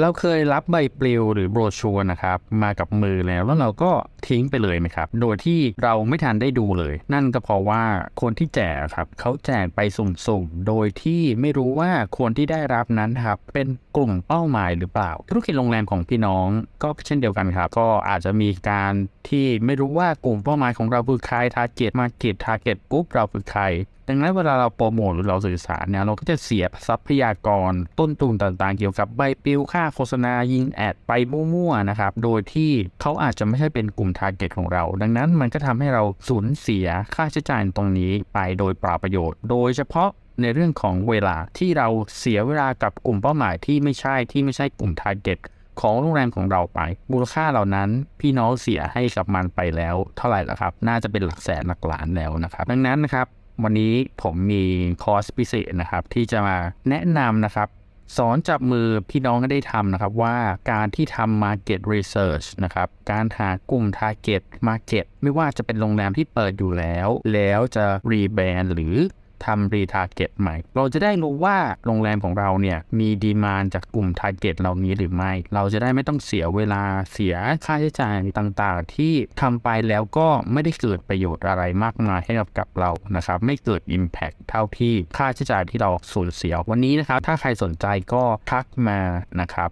เราเคยรับใบปลิวหรือโบรชัวร์นะครับมากับมือแล้วแล้วเราก็ทิ้งไปเลยไหมครับ โดยที่เราไม่ทันได้ดูเลย นั่นก็เพราะว่าคนที่แจกครับเขาแจกไปสุ่มๆ โดยที่ไม่รู้ว่าคนที่ได้รับนั้นครับเป็นกลุ่มเป้าหมายหรือเปล่า ธุรกิจโรงแรมของพี่น้องก็เช่นเดียวกันครับ ก็อาจจะมีการที่ไม่รู้ว่ากลุ่มเป้าหมายของเราคือใครทาร์เก็ตมาเก็ตทาร์เก็ตปุ๊บเราคือใคร ดังนั้นเวลาเราโปรโมทหรือเราสื่อสารเนี่ยเราก็จะเสียทรัพยากรต้นทุนต่างๆ เกี่ยวกับใบปลิวค่าโฆษณายิงแอดไปมั่วๆนะครับโดยที่เขาอาจจะไม่ใช่เป็นกลุ่มทาร์เก็ตของเรา ดังนั้นมันก็ทำให้เราสูญเสียค่าใช้จ่ายตรงนี้ไปโดยเปล่าประโยชน์ โดยเฉพาะในเรื่องของเวลาที่เราเสียเวลากับกลุ่มเป้าหมายที่ไม่ใช่ที่ไม่ใช่กลุ่มทาร์เก็ตของโรงแรมของเราไปมูลค่าเหล่านั้นพี่น้องเสียให้กับมันไปแล้ว เท่าไหร่ละครับ น่าจะเป็นหลักแสนหลักล้านแล้วนะครับ ดังนั้นนะครับ วันนี้ผมมีคอร์สพิเศษนะครับ ที่จะมาแนะนำนะครับ สอนจับมือพี่น้องก็ได้ทำนะครับว่าการที่ทำ Market Research นะครับ การหากลุ่ม Target Market ไม่ว่าจะเป็นโรงแรมที่เปิดอยู่แล้ว แล้วจะรีแบรนด์หรือ ทำรีทาร์เก็ตใหม่ เราจะได้รู้ว่าโรงแรมของเราเนี่ยมีดีมานจากกลุ่มทาร์เก็ตเหล่านี้หรือไม่ เราจะได้ไม่ต้องเสียเวลาเสียค่าใช้จ่ายต่างๆ ที่ทำไปแล้วก็ไม่ได้เกิดประโยชน์อะไรมากมายให้กับกับเรานะครับไม่เกิด Impact เท่าที่ค่าใช้จ่ายที่เราสูญเสีย วันนี้นะครับถ้าใครสนใจก็ทักมานะครับ